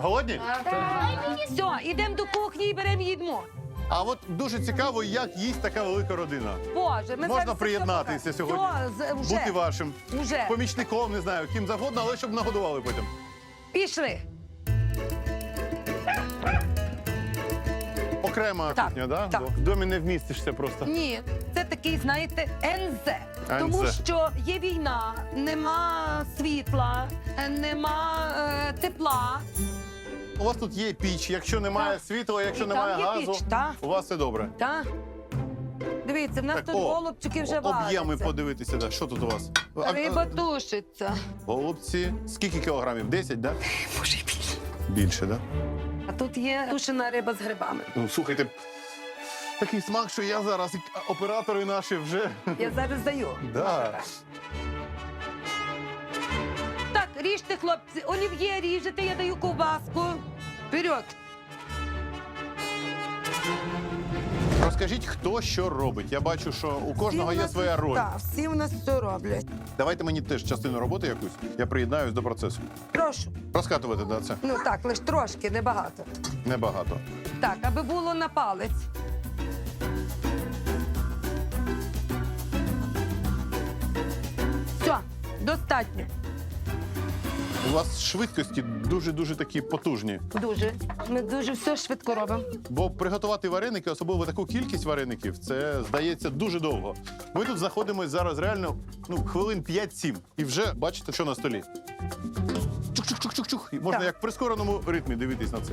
Голодні? Все, ідемо до кухні і беремо їдмо. А от дуже цікаво, як їсть така велика родина. Боже, ми Можна приєднатися сьогодні. Все, з- вже, Бути вашим помічником, не знаю, ким завгодно, але щоб нагодували потім. Пішли. Окрема Так, кухня, да? так. В домі не вмістишся просто. Ні, це такий, знаєте, НЗ. НЗ. Тому що є війна, нема світла, е, нема е, тепла. У вас тут є піч, якщо немає Так. світла, якщо І там немає є газу, піч, так. у вас все добре. Та? Дивіться, в нас Так, тут о, голубчики вже Об'єми варяться. подивитися, да. що тут у вас? А- а- Риба тушиться. Голубці. Скільки кілограмів? 10, да? Може більше. Більше, да? А тут є тушена риба з грибами. Ну, слухайте, такий смак, що я зараз, оператори наші вже. Я зараз даю. Да. Ріжте, хлопці. Олів'є ріжете, я даю ковбаску. Вперед. Розкажіть, хто що робить. Я бачу, що у кожного є своя роль. Так, всі в нас все роблять. Давайте мені теж частину роботи якусь. Я приєднаюсь до процесу. Прошу. Розкатувати, да, це Ну так, лише трошки, небагато. небагато. Так, аби було на палець. Все, достатньо. У вас швидкості дуже-дуже такі потужні. Дуже. Ми дуже все швидко робимо. Бо приготувати вареники, особливо таку кількість вареників, це здається дуже довго. Ми тут знаходимося зараз реально ну, хвилин 5-7. І вже бачите, що на столі. Чух-чух-чух-чух-чух. І Можна Так. як в прискореному ритмі дивитись на це.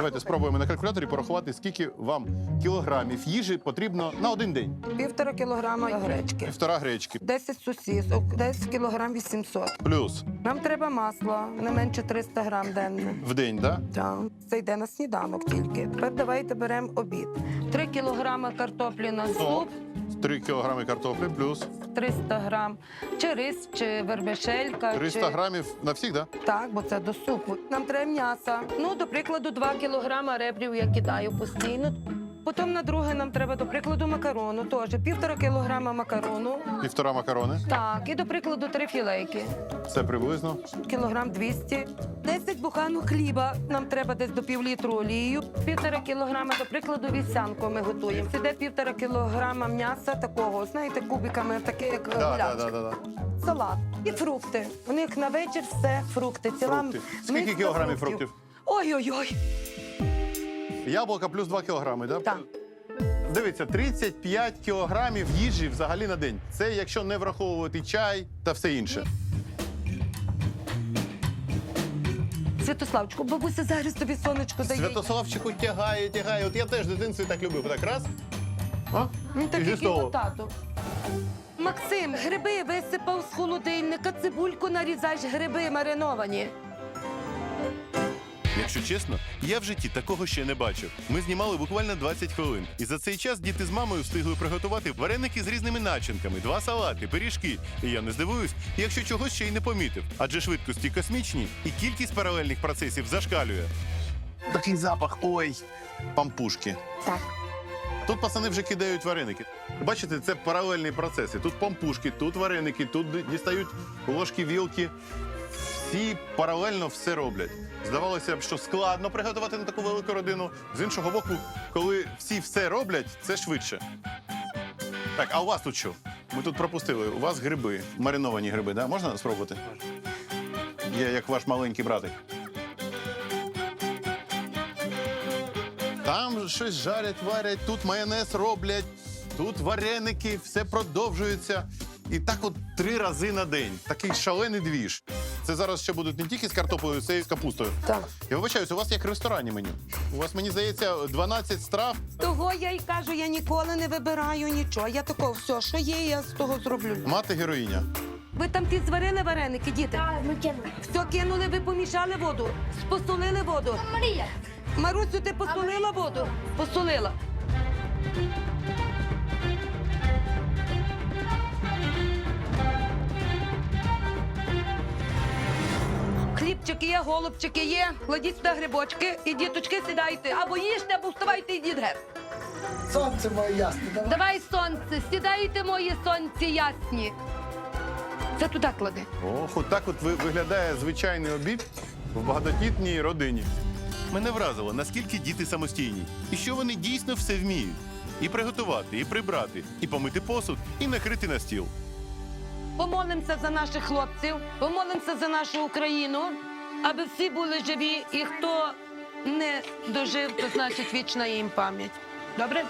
Давайте спробуємо на калькуляторі порахувати, скільки вам кілограмів їжі потрібно на один день. Півтора кілограма гречки. Півтора гречки. 10 сосісок, 10 кілограм 800. Плюс Нам треба масла, не менше 300 грам денно. в день, да? Так, це йде на сніданок тільки. Тепер давайте беремо обід. 3 кілограма картоплі на суп, 3 кілограми картоплі, плюс 300 грам, чи рис, чи вербешелька. 300 чи... грамів на всіх, да? Так, бо це до супу. Нам треба м'яса. Ну, до прикладу, 2 кілограма ребрів я кидаю постійно. Потім на друге нам треба, до прикладу, макарону. Теж півтора кілограма макарону. Півтора макарони. Так, і до прикладу, три філейки. Це приблизно. Кілограм 200. 10 буханок хліба. Нам треба десь до півлітру олію. Півтора кілограма, до прикладу, вівсянку ми готуємо. Сиде півтора кілограма м'яса такого, знаєте, кубиками, таке як Да, да, да, да, да. Салат і фрукти. У них на вечір все фрукти. Ціла Фрукти. Скільки кілограмів фруктів? Ой-ой-ой. Яблука плюс 2 кілограми, да? Так. Дивіться, 35 кілограмів їжі взагалі на день. Це якщо не враховувати чай та все інше. Святославчику, бабуся зараз тобі сонечко дає. Святославчику тягає, тягає. От я теж в дитинстві так любив. Так раз. А? Ну, так як його тато. Максим, гриби висипав з холодильника, цибульку нарізаєш, гриби мариновані. Якщо чесно, я в житті такого ще не бачив. Ми знімали буквально 20 хвилин. І за цей час діти з мамою встигли приготувати вареники з різними начинками, два салати, пиріжки. І я не здивуюсь, якщо чогось ще й не помітив. Адже швидкості космічні і кількість паралельних процесів зашкалює. Такий запах, ой, пампушки. Так. Тут пацани вже кидають вареники. Бачите, це паралельні процеси. Тут пампушки, тут вареники, тут дістають ложки, вілки. Всі паралельно все роблять. Здавалося б, що складно приготувати на таку велику родину. З іншого боку, коли всі все роблять, це швидше. Так, а у вас тут що? Ми тут пропустили. У вас гриби, мариновані гриби, да? Можна спробувати? Я як ваш маленький братик. Там щось жарять, варять, тут майонез роблять, тут вареники, все продовжується. І так от три рази на день. Такий шалений двіж. Це зараз ще будуть не тільки з картоплею, це і з капустою. Так. Я вибачаюся, у вас як в ресторані меню. У вас, мені здається, 12 страв. Того я й кажу, я ніколи не вибираю нічого. Я такого, все, що є, я з того зроблю. Мати героїня. Ви там ті зварили вареники, діти? Так, ми кинули. Все кинули, ви помішали воду, посолили воду. Марія. Марусю, ти посолила воду? Посолила. Хлібчики є, голубчики є. Кладіть сюди грибочки і діточки сідайте. Або їжте, або вставайте і йдіть геть. Сонце моє ясне, давай. Давай сонце, сідайте, мої сонці ясні. Це туди клади. Ох, отак от ви- виглядає звичайний обід в багатодітній родині. Мене вразило, наскільки діти самостійні, і що вони дійсно все вміють: і приготувати, і прибрати, і помити посуд, і накрити на стіл. Помолимося за наших хлопців, помолимося за нашу Україну, аби всі були живі, і хто не дожив, то значить вічна їм пам'ять. Добре?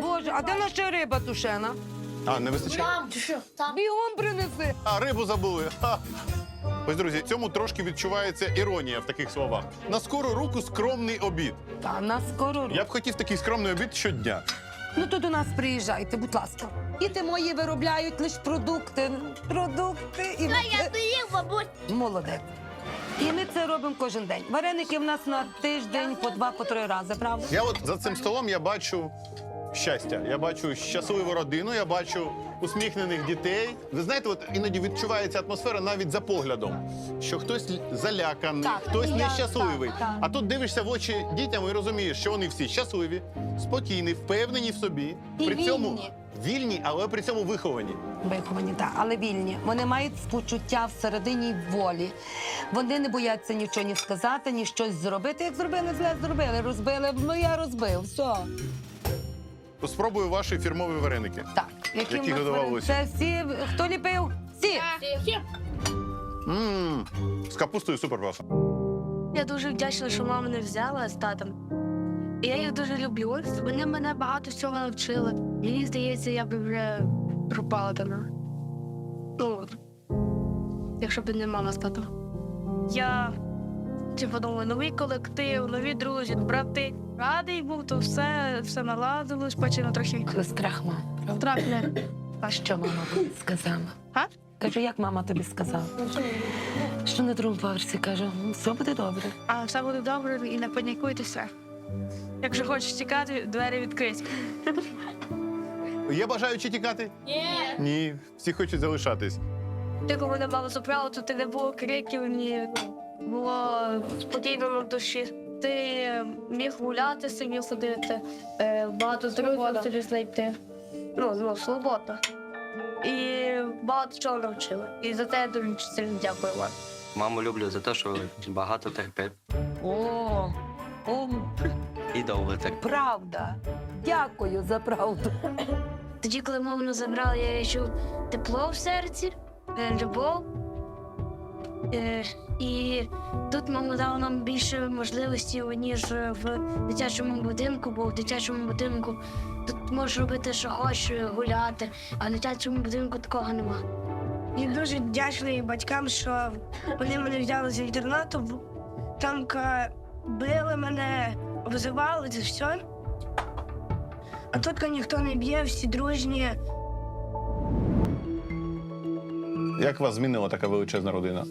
Боже, а де наша риба тушена? А, не вистачає? Ти що? Там. Бігом принеси. А, рибу забули. Ха. Ось, друзі, цьому трошки відчувається іронія в таких словах. На скору руку скромний обід. Та на скоро. Я б хотів такий скромний обід щодня. Ну то до нас приїжджайте, будь ласка. Діти мої виробляють лише продукти. Продукти і Та я доїв, бабусь. молодець. І ми це робимо кожен день. Вареники в нас на тиждень по два, по три рази, правда? Я от за цим столом я бачу щастя. Я бачу щасливу родину, я бачу усміхнених дітей. Ви знаєте, от іноді відчувається атмосфера навіть за поглядом, що хтось заляканий, Так, хтось і я- нещасливий. так, так. А тут дивишся в очі дітям і розумієш, що вони всі щасливі, спокійні, впевнені в собі. І при цьому вільні. вільні, але при цьому виховані. Виховані, так, але вільні. Вони мають почуття всередині й волі. Вони не бояться нічого ні сказати, ні щось зробити. Як зробили, зле зробили, розбили. Ну я розбив. Все. То спробую ваші фірмові вареники. Так, які, Які в нас Це всі. Хто ліпив? Всі. Мм, з капустою супер класно. Я дуже вдячна, що мама мене взяла з татом. І я їх дуже люблю. Вони мене багато всього навчили. Мені здається, я б вже пропала давно. Ну, якщо б не мама з татом. Я типу, думаю, новий колектив, нові друзі, брати. Радий був, то все, все наладилось, потім трохи Страх мама. трапля. А що мама сказала? А? Кажу, як мама тобі сказала? Що на другому поверсі каже, все буде добре. А все буде добре і не панікуйтеся. Якщо хочеш тікати, двері відкриті. Є бажаючі тікати? Ні. Ні, всі хочуть залишатись. Ти коли не мало забрало, то ти не було криків, ні було спокійно на душі. Ти міг гуляти, собі ходити, е, багато друзів собі знайти. Ну, ну, свободно. І багато чого навчили. І за це я дуже сильно дякую вам. Маму люблю за те, що багато терпить О, о, і довго терпить. правда. Дякую за правду. Тоді, коли маму не забрали, я відчув тепло в серці, е, любов. Е, І тут мама дала нам більше можливостей, ніж в дитячому будинку, бо в дитячому будинку тут можеш робити, що хочеш, гуляти, а в дитячому будинку такого нема. Я дуже вдячний батькам, що вони мене взяли з інтернату. Там били мене, визивали це все. А тут ніхто не б'є, всі дружні. Як вас змінила така величезна родина?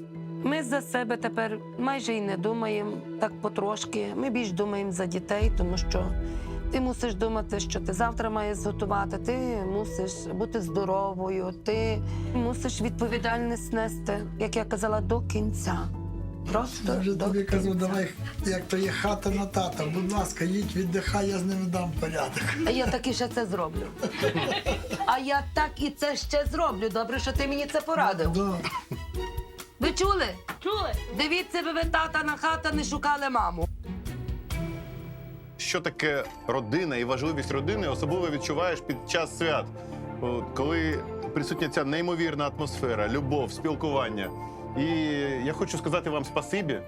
Ми за себе тепер майже і не думаємо так потрошки. Ми більш думаємо за дітей, тому що ти мусиш думати, що ти завтра маєш зготувати, ти мусиш бути здоровою, ти мусиш відповідальність нести, як я казала, до кінця. Просто вже тобі кажу, давай, як то є хата на тата, будь ласка, їдь, віддихай, я з ними дам порядок. А я так і ще це зроблю. А я так і це ще зроблю. Добре, що ти мені це порадив. Да. Ви чули? Чули? Дивіться, ви ви тата на хата не шукали маму. Що таке родина і важливість родини особливо відчуваєш під час свят, От, коли присутня ця неймовірна атмосфера, любов, спілкування. І я хочу сказати вам спасибі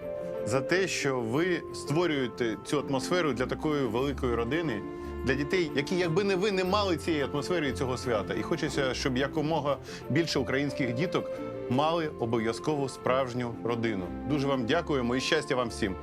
за те, що ви створюєте цю атмосферу для такої великої родини, для дітей, які, якби не ви, не мали цієї атмосфери і цього свята. І хочеться, щоб якомога більше українських діток мали обов'язково справжню родину. Дуже вам дякуємо і щастя вам всім.